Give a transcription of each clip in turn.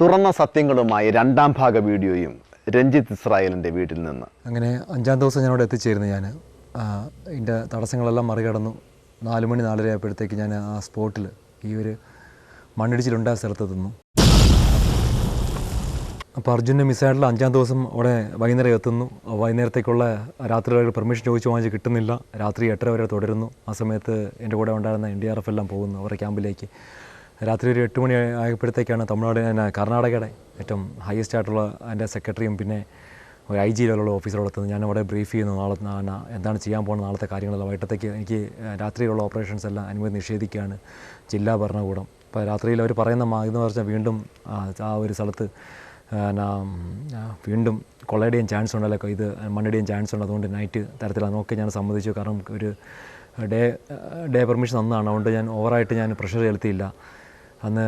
തുറന്ന സത്യങ്ങളുമായി രണ്ടാം ഭാഗ വീഡിയോയും രഞ്ജിത്ത് ഇസ്രായേലിന്റെ വീട്ടിൽ നിന്ന്. അങ്ങനെ അഞ്ചാം ദിവസം ഞാൻ അവിടെ എത്തിച്ചേരുന്നു ഞാൻ ഇതിന്റെ തടസ്സങ്ങളെല്ലാം മറികടന്നു. നാല് മണി നാലര ആയപ്പോഴത്തേക്ക് ഞാൻ ആ സ്പോട്ടിൽ ഈ ഒരു മണ്ണിടിച്ചിലുണ്ടായ സ്ഥലത്ത് എത്തുന്നു. അപ്പോൾ അർജുന്റെ മിസ്സായിട്ടുള്ള അഞ്ചാം ദിവസം അവിടെ വൈകുന്നേരം എത്തുന്നു. വൈകുന്നേരത്തേക്കുള്ള രാത്രി പെർമിഷൻ ചോദിച്ചു വാങ്ങിച്ച് കിട്ടുന്നില്ല. രാത്രി എട്ടര വരെ തുടരുന്നു. ആ സമയത്ത് എന്റെ കൂടെ ഉണ്ടായിരുന്ന എൻ ഡി ആർ എഫ് എല്ലാം പോകുന്നു. അവരുടെ ക്യാമ്പിലേക്ക് രാത്രി ഒരു എട്ട് മണി ആയപ്പോഴത്തേക്കാണ് തമിഴ്നാട് കർണാടകയുടെ ഏറ്റവും ഹയസ്റ്റ് ആയിട്ടുള്ള അതിന്റെ സെക്രട്ടറിയും പിന്നെ ഒരു ഐ ജി ലെവലുള്ള ഓഫീസറോട് എത്തുന്നത്. ഞാൻ അവിടെ ബ്രീഫ് ചെയ്യുന്നു. നാളെ എന്താണ് ചെയ്യാൻ പോകുന്നത് നാളത്തെ കാര്യങ്ങളെല്ലാം. വൈകിട്ടത്തേക്ക് എനിക്ക് രാത്രിയിലുള്ള ഓപ്പറേഷൻസ് എല്ലാം അനുമതി നിഷേധിക്കുകയാണ് ജില്ലാ ഭരണകൂടം. അപ്പോൾ രാത്രിയിൽ അവർ പറയുന്ന മാ- പറഞ്ഞാൽ വീണ്ടും ആ ഒരു സ്ഥലത്ത് എന്നാ, വീണ്ടും കൊള്ളയുടെയും ചാൻസ് ഉണ്ടല്ലോ. ഇത് മണ്ണിടെയും ചാൻസ് ഉണ്ട്. അതുകൊണ്ട് നൈറ്റ് തരത്തിൽ നോക്കി ഞാൻ സമ്മതിച്ചു. കാരണം ഒരു ഡേ ഡേ പെർമിഷൻ തന്നതാണ്. അതുകൊണ്ട് ഞാൻ ഓവറായിട്ട് ഞാൻ പ്രഷർ ചെലുത്തിയില്ല. അന്ന്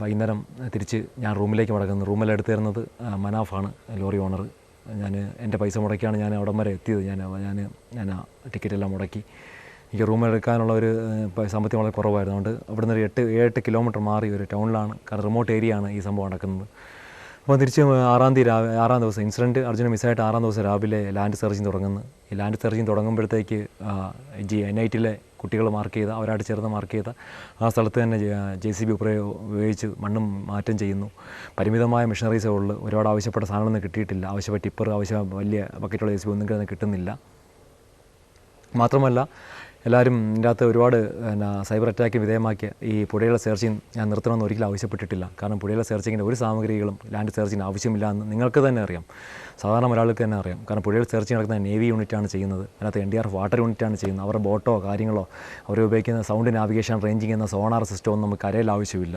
വൈകുന്നേരം തിരിച്ച് ഞാൻ റൂമിലേക്ക് മടങ്ങുന്നു. റൂമിൽ എടുത്തിരുന്നത് മനാഫാണ് ലോറി ഓണർ ഞാൻ എന്റെ പൈസ മുടക്കിയാണ് ഞാൻ അവിടം വരെ എത്തിയത്. ഞാൻ ഞാൻ ഞാൻ ആ ടിക്കറ്റ് എല്ലാം മുടക്കി. എനിക്ക് റൂം എടുക്കാനുള്ള ഒരു സാമ്പത്തികം വളരെ കുറവായിരുന്നു. അതുകൊണ്ട് അവിടെ നിന്ന് ഒരു എട്ട് ഏഴെട്ട് കിലോമീറ്റർ മാറി ഒരു ടൗണിലാണ് കാരണം റിമോട്ട് ഏരിയ ആണ് ഈ സംഭവം നടക്കുന്നത്. അപ്പോൾ തിരിച്ച് ആറാം തീയതി രാവിലെ ആറാം ദിവസം ഇൻസിഡന്റ് അർജുന മിസ്സായിട്ട് ആറാം ദിവസം രാവിലെ ലാൻഡ് സെർച്ചിങ് തുടങ്ങുന്നു. ഈ ലാൻഡ് സെർച്ചിങ് തുടങ്ങുമ്പോഴത്തേക്ക് ജി എൻ ഐ ടിയിലെ കുട്ടികൾ മാർക്ക് ചെയ്ത അവരായിട്ട് ചേർന്ന് മാർക്ക് ചെയ്ത ആ സ്ഥലത്ത് തന്നെ ജെ സി ബി ഉപയോഗിച്ച് മണ്ണും മാറ്റം ചെയ്യുന്നു. പരിമിതമായ മെഷീനറീസ് ഉള്ളു ഒരുപാട് ആവശ്യപ്പെട്ട സാധനങ്ങളൊന്നും കിട്ടിയിട്ടില്ല. ആവശ്യപ്പെട്ട ടിപ്പർ ആവശ്യം വലിയ ബക്കറ്റുള്ള ജെ സി ബി ഒന്നും കിട്ടുന്ന- കിട്ടുന്നില്ല. മാത്രമല്ല എല്ലാവരും ഇതിന്റെ അകത്ത് ഒരുപാട് പിന്നെ സൈബർ അറ്റാക്ക് വിധേയമാക്കിയ ഈ പുഴയിലെ സെർച്ചിങ് ഞാൻ നിർത്തണമെന്ന് ഒരിക്കലും ആവശ്യപ്പെട്ടിട്ടില്ല. കാരണം പുഴയിലെ സെർച്ചിങ്ങിന്റെ ഒരു സാമഗ്രികളും ലാൻഡ് സെർച്ചിന് ആവശ്യമില്ല എന്ന് നിങ്ങൾക്ക് തന്നെ അറിയാം. സാധാരണ ഒരാൾക്ക് തന്നെ അറിയാം. കാരണം പുഴയിൽ സെർച്ച് നടക്കുന്ന നേവി യൂണിറ്റാണ് ചെയ്യുന്നത്. അതിനകത്ത് എൻ ഡി ആർ വാട്ടർ യൂണിറ്റാണ് ചെയ്യുന്നത്. അവരുടെ ബോട്ടോ കാര്യങ്ങളോ അവർ ഉപയോഗിക്കുന്ന സൗണ്ട് നാവിഗേഷൻ റേഞ്ചിങ് എന്ന സോണാർ സിസ്റ്റം ഒന്നും നമുക്ക് കരയിൽ ആവശ്യമില്ല.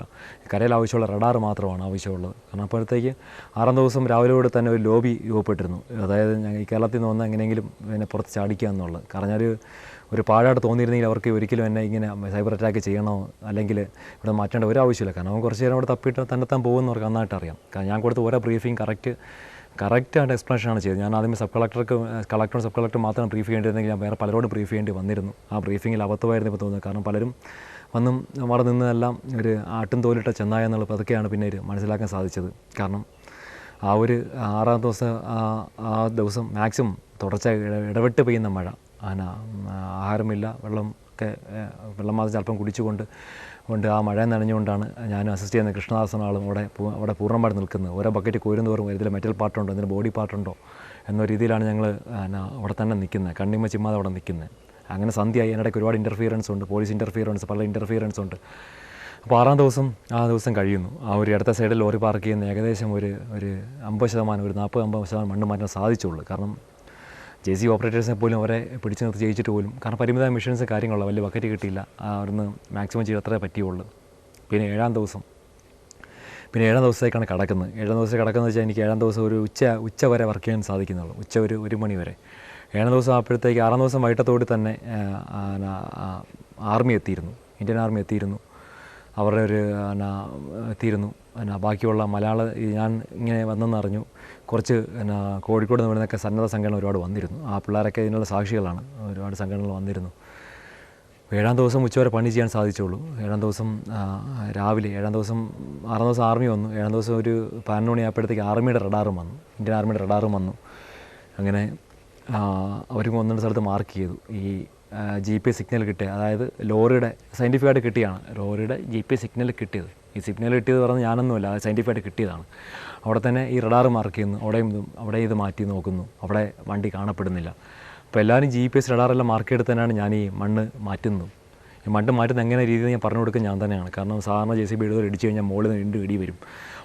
കരയിൽ ആവശ്യമുള്ള റഡാർ മാത്രമാണ് ആവശ്യമുള്ളത്. കാരണം അപ്പോഴത്തേക്ക് ആറാം ദിവസം രാവിലെയോടെ തന്നെ ഒരു ലോബി രൂപപ്പെട്ടിരുന്നു. അതായത് ഞങ്ങൾ ഈ കേരളത്തിൽ നിന്ന് വന്ന് എങ്ങനെയെങ്കിലും പിന്നെ പുറത്ത് ചാടിക്കുക എന്നുള്ളത്. കാരണം ഞാൻ ഒരു പാഴായിട്ട് തോന്നിയിരുന്നെങ്കിൽ അവർക്ക് ഒരിക്കലും എന്നെ ഇങ്ങനെ സൈബർ അറ്റാക്ക് ചെയ്യണോ അല്ലെങ്കിൽ ഇവിടെ മാറ്റേണ്ട ഒരു ആവശ്യമില്ല. കാരണം അവൻ കുറച്ച് നേരം അവിടെ തപ്പിയിട്ട് തന്നെത്താൻ പോകുന്നവർക്ക് നന്നായിട്ട് അറിയാം. കാരണം ഞാൻ കൊടുത്ത ഓരോ ബ്രീഫിങ് കറക്റ്റ് കറക്റ്റായിട്ട് എക്സ്പ്ലനേഷനാണ് ചെയ്തത്. ഞാൻ ആദ്യമേ സബ് കളക്ടർക്ക് കളക്ടറും സബ് കളക്ടർ മാത്രം ബ്രീഫ് ചെയ്യേണ്ടിയിരുന്നെങ്കിൽ ഞാൻ വേറെ പലരോടും ബ്രീഫ് ചെയ്യേണ്ടി വന്നിരുന്നു. ആ ബ്രീഫിങ്ങിൽ അബദ്ധമായിരുന്നു ഇപ്പോൾ തോന്നുന്നത്. കാരണം പലരും വന്നും അവിടെ നിന്നതെല്ലാം ഒരു ആട്ടും തോലിട്ട ചെന്നായ എന്നുള്ളത് അതൊക്കെയാണ് പിന്നെ ഒരു മനസ്സിലാക്കാൻ സാധിച്ചത്. കാരണം ആ ഒരു ആറാം ദിവസം ആ ആ ദിവസം മാക്സിമം തുടർച്ച ഇട- ഇടവിട്ട് പെയ്യുന്ന മഴ. ആന ആഹാരമില്ല വെള്ളം ഒക്കെ വെള്ളം മാത്രം കുടിച്ചുകൊണ്ട് കൊണ്ട് ആ മഴ നനഞ്ഞുകൊണ്ടാണ് ഞാൻ അസിസ്റ്റ് ചെയ്യുന്ന കൃഷ്ണദാസനാളും അവിടെ അവിടെ പൂർണമായിട്ട് നിൽക്കുന്നത്. ഓരോ ബക്കറ്റ് കോരുന്ന തോറും ഇതിൽ മെറ്റൽ പാർട്ടുണ്ടോ ഇതിൽ ബോഡി പാർട്ടുണ്ടോ എന്ന രീതിയിലാണ് ഞങ്ങൾ അവിടെ തന്നെ നിൽക്കുന്നത്. കണ്ണിമ ചിമ്മാതെ അവിടെ നിൽക്കുന്നത്. അങ്ങനെ സന്ധ്യയായി. അതിനിടയ്ക്ക് ഒരുപാട് ഇന്റർഫിയറൻസ് ഉണ്ട് പോലീസ് ഇന്റർഫിയറൻസ് പല ഇന്റർഫിയറൻസ് ഉണ്ട്. അപ്പോൾ ആറാം ദിവസം ആ ദിവസം കഴിയുന്നു. ആ ഒരു ഇടത്ത സൈഡിൽ ലോറി പാർക്ക് ചെയ്യുന്ന ഏകദേശം ഒരു ഒരു അമ്പത് ശതമാനം ഒരു നാൽപ്പത് അമ്പത് ശതമാനം മണ്ണ് മാറ്റാൻ സാധിച്ചുള്ളൂ. കാരണം ജെ സി ഓപ്പറേറ്റേഴ്സിനെ പോലും അവരെ പിടിച്ചു നിർത്തി ജയിച്ചിട്ട് പോലും. കാരണം പരിമിതമായ മെഷീൻസ് കാര്യങ്ങളുള്ള വലിയ ബക്കറ്റ് കിട്ടിയില്ല. അവിടുന്ന് മാക്സിമം ചെയ്ത് അത്രേ പറ്റിയുള്ളൂ. പിന്നെ ഏഴാം ദിവസം. പിന്നെ ഏഴാം ദിവസത്തേക്കാണ് കിടക്കുന്നത്. ഏഴാം ദിവസം കിടക്കുന്നത് വെച്ചാൽ എനിക്ക് ഏഴാം ദിവസം ഒരു ഉച്ച ഉച്ച വരെ വർക്ക് ചെയ്യാൻ സാധിക്കുന്നുള്ളൂ. ഉച്ച ഒരു ഒരു മണി വരെ. ഏഴാം ദിവസം ആയപ്പോഴത്തേക്ക് ആറാം ദിവസം വൈകിട്ടത്തോടി തന്നെ ആർമി എത്തിയിരുന്നു. ഇന്ത്യൻ ആർമി എത്തിയിരുന്നു. അവരുടെ ഒരു എത്തിയിരുന്നു. ബാക്കിയുള്ള മലയാള ഞാൻ ഇങ്ങനെ വന്നെന്ന് അറിഞ്ഞു കുറച്ച് എന്നാ കോഴിക്കോട് എന്ന് വരുന്നൊക്കെ സന്നദ്ധ സംഘടന ഒരുപാട് വന്നിരുന്നു. ആ പിള്ളേരൊക്കെ ഇതിനുള്ള സാക്ഷികളാണ്. ഒരുപാട് സംഘടനകൾ വന്നിരുന്നു. ഏഴാം ദിവസം ഉച്ചവരെ പണി ചെയ്യാൻ സാധിച്ചുള്ളൂ. ഏഴാം ദിവസം രാവിലെ ഏഴാം ദിവസം ആറാം ദിവസം ആർമി വന്നു. ഏഴാം ദിവസം ഒരു പതിനൊന്ന് മണിയായപ്പോഴത്തേക്ക് ആർമിയുടെ റഡാറും വന്നു. ഇന്ത്യൻ ആർമിയുടെ റഡാറും വന്നു. അങ്ങനെ അവർ ഒന്നിന്റെ സ്ഥലത്ത് മാർക്ക് ചെയ്തു. ഈ ജി പി സിഗ്നൽ കിട്ടിയ അതായത് ലോറിയുടെ സയന്റിഫിക്കായിട്ട് കിട്ടിയാണ്. ലോറിയുടെ ജി പി സിഗ്നൽ കിട്ടിയത്. ഈ സിഗ്നൽ കിട്ടിയത് പറഞ്ഞ് ഞാനൊന്നുമല്ല അത് സയന്റിഫിക്കായിട്ട് കിട്ടിയതാണ്. അവിടെ തന്നെ ഈ റഡാർ മാർക്ക് ചെയ്യുന്നു അവിടെയും അവിടെ ഇത് മാറ്റി നോക്കുന്നു. അവിടെ വണ്ടി കാണപ്പെടുന്നില്ല. അപ്പോൾ എല്ലാവരും ജി പി എസ് റഡാറെല്ലാം മാർക്ക് ചെയ്ത് തന്നെയാണ് ഞാൻ ഈ മണ്ണ് മാറ്റുന്നതും. ഈ മണ്ണ് മാറ്റുന്ന എങ്ങനെ രീതിയിൽ ഞാൻ പറഞ്ഞു കൊടുക്കുന്നത് ഞാൻ തന്നെയാണ്. കാരണം സാധാരണ ജെ സി ബി ഇടുക ഇടിച്ച് കഴിഞ്ഞാൽ മുകളിൽ നിന്ന് രണ്ട് ഇടി വരും.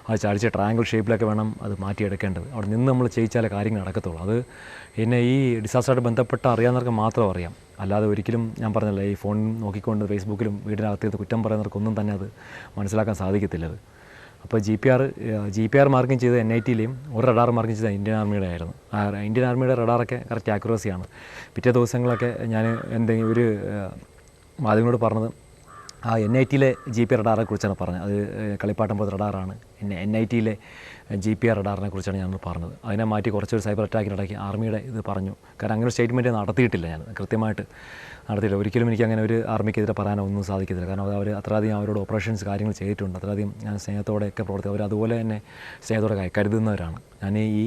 അത് ചാടിച്ച ട്രയാങ്കിൾ ഷേപ്പിലൊക്കെ വേണം അത് മാറ്റിയെടുക്കേണ്ടത്. അവിടെ നിന്ന് നമ്മൾ ചെയ്യിച്ചാലേ കാര്യങ്ങൾ നടക്കത്തുള്ളൂ. അത് എന്നെ ഈ ഡിസാസ്റ്ററായിട്ട് ബന്ധപ്പെട്ട അറിയാവുന്നവർക്ക് മാത്രം അറിയാം. അല്ലാതെ ഒരിക്കലും ഞാൻ പറഞ്ഞല്ലോ ഈ ഫോൺ നോക്കിക്കൊണ്ട് ഫേസ്ബുക്കിലും വീടിനകത്ത് കുറ്റം പറയുന്നവർക്കൊന്നും തന്നെ അത് മനസ്സിലാക്കാൻ സാധിക്കത്തില്ല അത്. അപ്പോൾ G P R G P R marking ചെയ്ത് എൻ ഐ ടിയിലെയും ഒരു റഡാർ മാർക്കിംഗ് ചെയ്ത ഇന്ത്യൻ ആർമിയുടെ ആയിരുന്നു. ഇന്ത്യൻ ആർമിയുടെ റഡാറൊക്കെ കറക്റ്റ് ആക്യുറസിയാണ് പിറ്റേ ദിവസങ്ങളൊക്കെ ഞാൻ എന്തെങ്കിലും ഒരു മാധ്യമങ്ങളോട് പറഞ്ഞത് ആ എൻ ഐ ടിയിലെ ജി പി റഡാറെ കുറിച്ചാണ് പറഞ്ഞത്. അത് കളിപ്പാട്ടം പോലത്തെ റഡാറാണ്. പിന്നെ എൻ ഐ ടിയിലെ ജി പി ആർ റഡാറിനെ കുറിച്ചാണ് ഞാൻ പറഞ്ഞത്. അതിനെ മാറ്റി കുറച്ചൊരു സൈബർ അറ്റാക്കിനിടയ്ക്ക് ആർമിയുടെ ഇത് പറഞ്ഞു. കാരണം അങ്ങനെ ഒരു സ്റ്റേറ്റ്മെന്റ് നടത്തിയിട്ടില്ല ഞാൻ. കൃത്യമായിട്ട് നടത്തിയില്ല ഒരിക്കലും എനിക്ക് അങ്ങനെ ഒരു ആർമിക്കെതിരെ പറയാനോ ഒന്നും സാധിക്കത്തില്ല. കാരണം അവർ അത്രയധികം അവരോട് ഓപ്പറേഷൻസ് കാര്യങ്ങൾ ചെയ്തിട്ടുണ്ട്. അത്രയധികം ഞാൻ സ്നേഹത്തോടെയൊക്കെ പ്രവർത്തി അവർ അതുപോലെ തന്നെ സ്നേഹത്തോടെ കരുതുന്നവരാണ്. ഞാൻ ഈ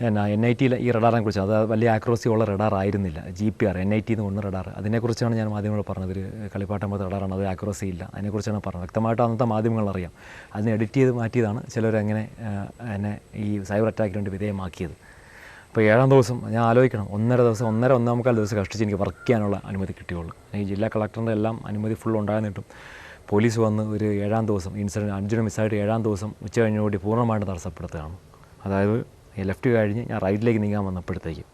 എന്നാ എൻ ഐ ടിയിലെ ഈ റഡാറിനെ കുറിച്ച് അത് വലിയ ആക്രോസി ഉള്ള റഡാർ ആയിരുന്നില്ല. G P R N I T എന്ന് പറഞ്ഞ റഡാർ. അതിനെക്കുറിച്ചാണ് ഞാൻ മാധ്യമങ്ങളോട് പറഞ്ഞത്. ഒരു കളിപ്പാട്ടം പോലത്തെ റഡാറാണ് അത് ആക്രോസി ഇല്ല. അതിനെക്കുറിച്ചാണ് പറഞ്ഞത്. വ്യക്തമായിട്ട് അന്നത്തെ മാധ്യമങ്ങൾ അറിയാം. അതിനെ എഡിറ്റ് ചെയ്ത് മാറ്റിയതാണ് ചിലരങ്ങനെ എന്നെ ഈ സൈബർ അറ്റാക്കിന് വേണ്ടി വിധേയമാക്കിയത്. അപ്പോൾ ഏഴാം ദിവസം ഞാൻ ആലോചിക്കണം. ഒന്നര ദിവസം ഒന്നര ഒന്നാമക്കാൽ ദിവസം കഷ്ടിച്ച് എനിക്ക് വർക്ക് ചെയ്യാനുള്ള അനുമതി കിട്ടിയുള്ളൂ. ഈ ജില്ലാ കളക്ടറിന്റെ എല്ലാം അനുമതി ഫുൾ ഉണ്ടായിരുന്നിട്ടും പോലീസ് വന്ന് ഒരു ഏഴാം ദിവസം ഇൻസിഡന്റ് അഞ്ചിന് മിസ്സായിട്ട് ഏഴാം ദിവസം ഉച്ച കഴിഞ്ഞുകൂടി പൂർണമായിട്ട് തടസ്സപ്പെടുത്തുകയാണ്. അതായത് ലെഫ്റ്റ് കഴിഞ്ഞ് ഞാൻ റൈറ്റിലേക്ക് നീങ്ങാൻ വന്നപ്പോഴത്തേക്കും.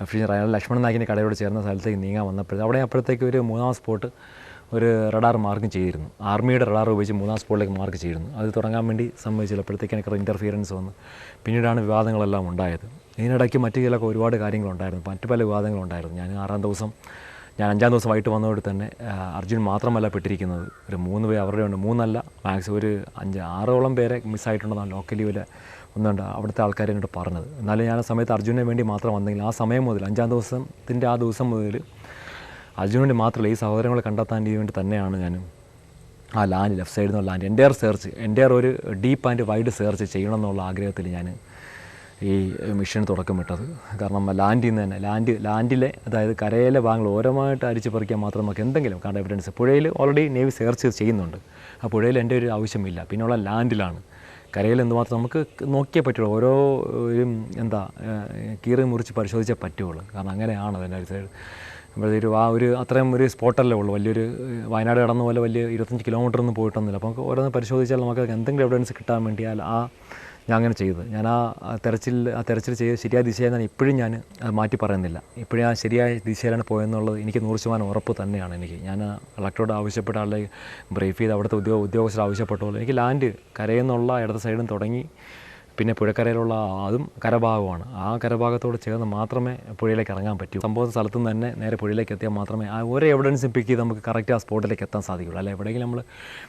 ലെഫ്റ്റ് റൈറ്റ് ലക്ഷ്മണൻ നായകിന്റെ കടയോട് ചേർന്ന സ്ഥലത്തേക്ക് നീങ്ങാൻ വന്നപ്പോഴത്തേക്ക് അവിടെ അപ്പോഴത്തേക്ക് ഒരു മൂന്നാം സ്പോട്ട് ഒരു റഡാർ മാർക്ക് ചെയ്തിരുന്നു. ആർമിയുടെ റഡാർ ഉപയോഗിച്ച് മൂന്നാം സ്പോട്ടിലേക്ക് മാർക്ക് ചെയ്തിരുന്നു. അത് തുടങ്ങാൻ വേണ്ടി സമ്മതിച്ചില്ല അപ്പോഴത്തേക്ക് എനിക്ക് ഇന്റർഫിയറൻസ് വന്നു. പിന്നീടാണ് വിവാദങ്ങളെല്ലാം ഉണ്ടായത്. ഇതിനിടയ്ക്ക് മറ്റു ചില ഒരുപാട് കാര്യങ്ങളുണ്ടായിരുന്നു. മറ്റു പല വിവാദങ്ങളുണ്ടായിരുന്നു. ഞാൻ ആറാം ദിവസം ഞാൻ അഞ്ചാം ദിവസം വൈകിട്ട് വന്നതോടെ തന്നെ അർജുൻ മാത്രമല്ല പെട്ടിരിക്കുന്നത്. ഒരു മൂന്ന് പേർ അവരുടെ ഉണ്ട്. മൂന്നല്ല മാക്സിമം ഒരു അഞ്ച് ആറോളം പേരെ മിസ്സായിട്ടുണ്ടെന്നാണ് ലോക്കലി വില ഒന്നുണ്ട് അവിടുത്തെ ആൾക്കാർ എന്നോട് പറഞ്ഞത്. എന്നാലും ഞാൻ ആ സമയത്ത് അർജുനെ വേണ്ടി മാത്രം വന്നെങ്കിൽ ആ സമയം മുതൽ അഞ്ചാം ദിവസത്തിന്റെ ആ ദിവസം മുതൽ അർജുനന് വേണ്ടി മാത്രമല്ല ഈ സഹോദരങ്ങളെ കണ്ടെത്താൻ വേണ്ടി തന്നെയാണ് ഞാൻ ആ ലാൻഡ് ലെഫ്റ്റ് സൈഡിൽ നിന്നുള്ള ലാൻഡ്. എന്റെ സെർച്ച് എന്റെ ഒരു ഡീപ്പ് ആൻഡ് വൈഡ് സെർച്ച് ചെയ്യണം എന്നുള്ള ആഗ്രഹത്തിൽ ഞാൻ ഈ മിഷൻ തുടക്കം വിട്ടത് കാരണം ലാൻഡിൽ നിന്ന് തന്നെ ലാൻഡ് ലാൻഡിലെ അതായത് കരയിലെ ഭാഗങ്ങൾ ഓരോമായിട്ട് അരിച്ച് പറിക്കാൻ മാത്രം നമുക്ക് എന്തെങ്കിലും കാരണം എവിഡൻസ് പുഴയിൽ ഓൾറെഡി നേവി സെർച്ച് ചെയ്യുന്നുണ്ട്. ആ പുഴയിൽ എന്റെ ഒരു ആവശ്യമില്ല. പിന്നെയുള്ള ലാൻഡിലാണ്. കരയിൽ എന്തുമാത്രം നമുക്ക് നോക്കിയേ പറ്റുള്ളൂ. ഓരോ എന്താ കീറി മുറിച്ച് പരിശോധിച്ചേ പറ്റുള്ളൂ. കാരണം അങ്ങനെയാണ് അതിന്റെ സൈഡ് ഒരു ആ ഒരു അത്രയും ഒരു സ്പോട്ടല്ലേ ഉള്ളൂ. വലിയൊരു വയനാട് കടന്ന പോലെ വലിയ ഇരുപത്തഞ്ച് കിലോമീറ്റർ ഒന്നും പോയിട്ടൊന്നുമില്ല. അപ്പോൾ നമുക്ക് ഓരോന്ന് പരിശോധിച്ചാൽ നമുക്ക് എന്തെങ്കിലും എവിഡൻസ് കിട്ടാൻ വേണ്ടി ആ- ആ ഞാൻ അങ്ങനെ ചെയ്തത്. ഞാൻ ആ തെരച്ചിൽ ആ തെരച്ചിൽ ചെയ്ത് ശരിയായ ദിശയെന്നാണ് ഇപ്പോഴും ഞാൻ മാറ്റി പറയുന്നില്ല. ഇപ്പോഴും ആ ശരിയായ ദിശയിലാണ് പോയെന്നുള്ളത് എനിക്ക് നൂറ് ശതമാനം ഉറപ്പ് തന്നെയാണ് എനിക്ക്. ഞാൻ കളക്ടറോട് ആവശ്യപ്പെട്ട ആളെ ബ്രീഫ് ചെയ്ത് അവിടുത്തെ ഉദ്യോഗ ഉദ്യോഗസ്ഥർ ആവശ്യപ്പെട്ടുള്ളൂ എനിക്ക് ലാൻഡ് കരയെന്നുള്ള ഇടത് സൈഡും തുടങ്ങി. പിന്നെ പുഴക്കരയിലുള്ള അതും കരഭാഗമാണ്. ആ കരഭാഗത്തോട് ചേർന്ന് മാത്രമേ പുഴയിലേക്ക് ഇറങ്ങാൻ പറ്റൂ. സംഭവ സ്ഥലത്തു നിന്ന് തന്നെ നേരെ പുഴയിലേക്ക് എത്തിയാൽ മാത്രമേ ആ ഒരു എവിഡൻസും പിക്ക് ചെയ്ത് നമുക്ക് കറക്റ്റ് ആ സ്പോട്ടിലേക്ക് എത്താൻ സാധിക്കുള്ളൂ. അല്ലെ? എവിടെയെങ്കിലും നമ്മൾ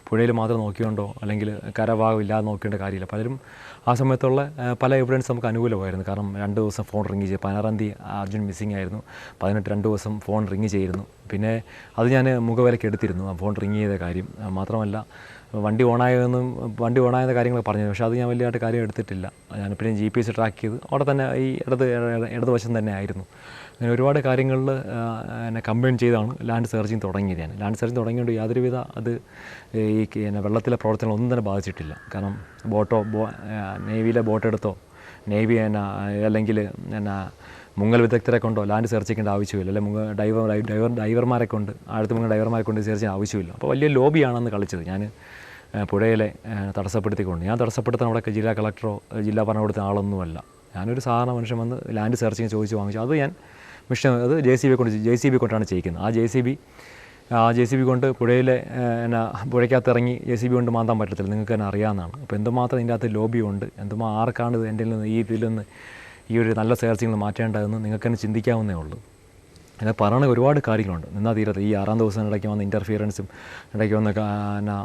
പുഴയിൽ മാത്രം നോക്കിയോണ്ടോ അല്ലെങ്കിൽ കരഭാഗം ഇല്ലാതെ നോക്കേണ്ട കാര്യമില്ല. പലരും ആ സമയത്തുള്ള പല എവിഡൻസ് നമുക്ക് അനുകൂലമായിരുന്നു. കാരണം രണ്ട് ദിവസം ഫോൺ റിങ് ചെയ്ത് പതിനാറാം തീയതി അർജുൻ മിസ്സിംഗ് ആയിരുന്നു. പതിനെട്ട് രണ്ട് ദിവസം ഫോൺ റിങ് ചെയ്തിരുന്നു. പിന്നെ അത് ഞാൻ മുഖവിലക്ക് എടുത്തിരുന്നു ആ ഫോൺ റിങ് ചെയ്ത കാര്യം. മാത്രമല്ല വണ്ടി ഓണായതെന്നും വണ്ടി ഓണായ കാര്യങ്ങളൊക്കെ പറഞ്ഞു പക്ഷേ അത് ഞാൻ വലിയതായിട്ട് കാര്യം എടുത്തിട്ടില്ല. പിന്നെ ജി പി എസ് ട്രാക്ക് ചെയ്ത് അവിടെ തന്നെ ഈ ഇടത് ഇടതുവശം തന്നെ ആയിരുന്നു. അങ്ങനെ ഒരുപാട് കാര്യങ്ങളിൽ എന്നെ കമ്പൈൻ ചെയ്താണ് ലാൻഡ് സെർച്ചിങ് തുടങ്ങിയത് ഞാൻ. ലാൻഡ് സെർച്ചിങ് തുടങ്ങിയതുകൊണ്ട് യാതൊരുവിധ അത് ഈ പിന്നെ വെള്ളത്തിലെ പ്രവർത്തനങ്ങൾ ഒന്നും തന്നെ ബാധിച്ചിട്ടില്ല. കാരണം ബോട്ടോ ബോ നേവിയിലെ ബോട്ടെടുത്തോ നേവി എന്നാ അല്ലെങ്കിൽ എന്നാ മുങ്ങൽ വിദഗ്ധരെ കൊണ്ടോ ലാൻഡ് സെർച്ച് ചെയ്യേണ്ട ആവശ്യമില്ല. അല്ലെങ്കിൽ മുങ്ങ ഡൈവർ ഡൈവർ ഡൈവർമാരെ കൊണ്ട് ആഴത്ത് മുങ്ങൽ ഡൈവർമാരെ കൊണ്ട് സെർച്ച് ചെയ്യാൻ ആവശ്യമില്ല. അപ്പോൾ വലിയ ലോബിയാണെന്ന് കളിച്ചത് ഞാൻ പുഴയിലെ തടസ്സപ്പെടുത്തിക്കൊണ്ട്. ഞാൻ തടസ്സപ്പെടുത്താൻ അവിടെ ജില്ലാ കളക്ടറോ ജില്ലാ ഭരണകൂടത്തിന് ആളൊന്നുമല്ല. ഞാനൊരു സാധാരണ മനുഷ്യൻ വന്ന് ലാൻഡ് സെർച്ചിങ് ചോദിച്ച് വാങ്ങിച്ചു. അത് ഞാൻ മിഷൻ അത് ജെ സി ബി കൊണ്ട് ജെ സി ബി കൊണ്ടാണ് ചെയ്യിക്കുന്നത്. ആ ജെ സി ബി ആ ജെ സി ബി കൊണ്ട് പുഴയിലെ എന്നാ പുഴയ്ക്കകത്ത് ഇറങ്ങി ജെ സി ബി കൊണ്ട് മാന്താൻ പറ്റത്തില്ല. നിങ്ങൾക്ക് തന്നെ അറിയാവുന്നതാണ്. അപ്പോൾ എന്തുമാത്രം ഇതിന്റെ അകത്ത് ലോബിയുണ്ട് എന്തുമാ ആർക്കാണ് ഇത് എന്റെ നിന്ന് ഈ ഇതിൽ നിന്ന് ഈ ഒരു നല്ല സേർച്ചിങ്ങൾ മാറ്റേണ്ടതെന്ന് നിങ്ങൾക്ക് തന്നെ ചിന്തിക്കാവുന്നേ ഉള്ളൂ. അങ്ങനെ പറയണ ഒരുപാട് കാര്യങ്ങളുണ്ട്. നിന്നാ തീരത്ത് ഈ ആറാം ദിവസം ഇടയ്ക്ക് വന്ന ഇന്റർഫിയറൻസും ഇടയ്ക്ക് വന്ന എന്നാ,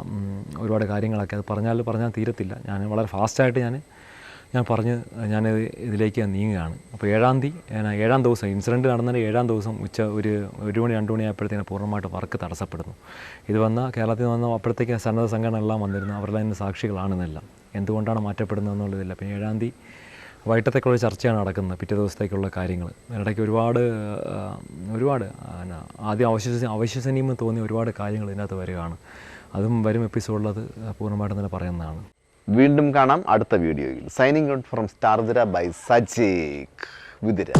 ഒരുപാട് കാര്യങ്ങളൊക്കെ അത് പറഞ്ഞാൽ പറഞ്ഞാൽ തീരത്തില്ല. ഞാൻ വളരെ ഫാസ്റ്റായിട്ട് ഞാൻ ഞാൻ പറഞ്ഞ് ഞാൻ ഇതിലേക്ക് നീങ്ങുകയാണ്. അപ്പോൾ ഏഴാം തീയതി ഏഴാം ദിവസം ഇൻസിഡന്റ് നടന്നതിന്റെ ഏഴാം ദിവസം ഉച്ച ഒരു ഒരു മണി രണ്ട് മണി ആയപ്പോഴത്തേന് പൂർണമായിട്ട് വർക്ക് തടസ്സപ്പെടുന്നു. ഇത് വന്ന കേരളത്തിൽ നിന്ന് വന്ന അപ്പോഴത്തേക്ക് സന്നദ്ധ സംഘടന എല്ലാം വന്നിരുന്നു. അവരെല്ലാം ഇതിന് സാക്ഷികളാണെന്നെല്ലാം. എന്തുകൊണ്ടാണ് മാറ്റപ്പെടുന്നത് എന്നുള്ളതില്ല പിന്നെ ഏഴാം തീയതി വൈകിട്ടത്തേക്കുള്ള ചർച്ചയാണ് നടക്കുന്നത് പിറ്റേ ദിവസത്തേക്കുള്ള കാര്യങ്ങൾ ഇടയ്ക്ക് ഒരുപാട് ഒരുപാട് ആദ്യം അവശ്വസി അവശ്വസനീയം തോന്നിയ ഒരുപാട് കാര്യങ്ങൾ ഇതിനകത്ത് വരികയാണ്. അതും വരും എപ്പിസോഡിൽ അത് പൂർണമായിട്ടും തന്നെ പറയുന്നതാണ്. വീണ്ടും കാണാം അടുത്ത വീഡിയോയിൽ. സൈനിങ് ഔട്ട് ഫ്രം സ്റ്റാർജര ബൈ സജീക് വിതിര.